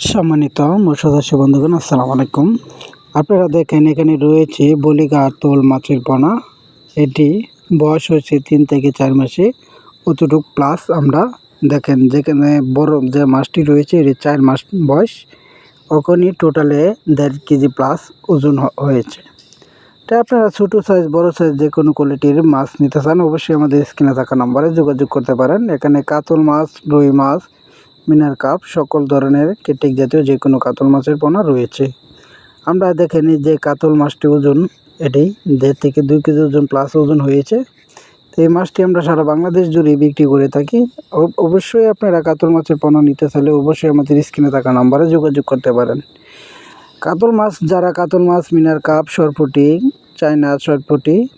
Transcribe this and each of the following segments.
সম্মানিত মৎস্যচাষী বন্ধুগণ, আসসালামু আলাইকুম। আপনারা দেখেন, এখানে রয়েছে বলিগা তোল মাছের পোনা। এটি বয়স হচ্ছে তিন থেকে চার মাসে। অতটুক প্লাস আমরা দেখেন, যেখানে বড় যে মাছটি রয়েছে, এটি চার মাস বয়স। ওখানে টোটালে দেড় কেজি প্লাস ওজন হয়েছে। তা আপনারা ছোটো সাইজ বড় সাইজ যে কোনো কোয়ালিটির মাছ নিতে চান, অবশ্যই আমাদের স্ক্রিনে থাকা নম্বরে যোগাযোগ করতে পারেন। এখানে কাতল মাছ, রুই মাছ মিনার কাপ সকল ধরনের কেটিক জাতীয় যে কোনো কাতল মাছের পোনা রয়েছে। আমরা দেখে নিই যে কাতল মাছটি ওজন, এটি দেড় থেকে দুই কেজি ওজন প্লাস ওজন হয়েছে। তো এই মাছটি আমরা সারা বাংলাদেশ জুড়ে বিক্রি করে থাকি। অব- অবশ্যই আপনারা কাতল মাছের পোনা নিতে চাইলে অবশ্যই আমাদের স্ক্রিনে থাকা নাম্বারে যোগাযোগ করতে পারেন। কাতল মাছ, যারা কাতল মাছ, মিনার কাপ, সরপুটি, চায়না সরপুটি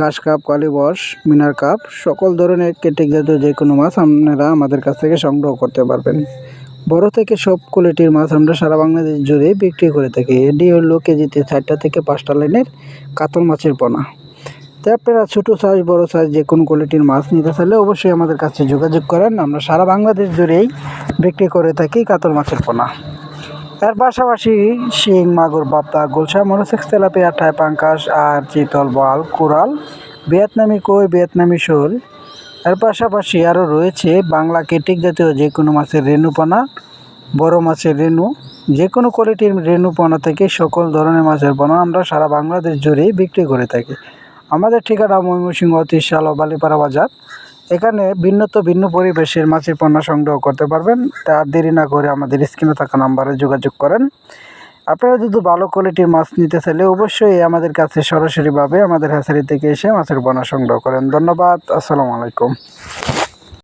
ঘাস কাপ কালীবস মিনার কাপ, সকল ধরনের কেটেক জাতীয় যে কোনো মাছ আপনারা আমাদের কাছ থেকে সংগ্রহ করতে পারবেন। বড় থেকে সব কোয়ালিটির মাছ আমরা সারা বাংলাদেশ জুড়ে বিক্রি করে থাকি। এটি হলো কেজিতে চারটা থেকে পাঁচটা লাইনের কাতল মাছের পোনা। তো আপনারা ছোটো সাইজ বড় সাইজ যে কোনো কোয়ালিটির মাছ নিতে চাইলে অবশ্যই আমাদের কাছে যোগাযোগ করেন। আমরা সারা বাংলাদেশ জুড়েই বিক্রি করে থাকি কাতল মাছের পোনা। এর পাশাপাশি শিং, মাগুর বাপ্তা গোলসা মনোসেক্স তেলাপিয়া ঠাই, পাঙ্কাশ, আর চিতল বল কোরাল ভিয়েতনামি কই, ভিয়েতনামি শোল। এর পাশাপাশি আরও রয়েছে বাংলা কেটিক জাতীয় যে কোনো মাছের রেণুপানা, বড় মাছের রেণু যে কোনো কোয়ালিটির রেণুপানা থেকে সকল ধরনের মাছের পোনা আমরা সারা বাংলাদেশ জুড়েই বিক্রি করে থাকি। আমাদের ঠিকানা ময়মনসিংহ তিরশাল বালিপাড়া বাজার। এখানে ভিন্নত ভিন্ন পরিবেশের মাছের পণ্য সংগ্রহ করতে পারবেন, তা দেরি না করে আমাদের স্ক্রিনে থাকা নাম্বারে যোগাযোগ করেন। আপনারা যদি ভালো কোয়ালিটির মাছ নিতে চাইলে অবশ্যই আমাদের কাছে সরাসরিভাবে আমাদের হ্যাচারি থেকে এসে মাছের পণ্য সংগ্রহ করেন। ধন্যবাদ, আসসালামু আলাইকুম।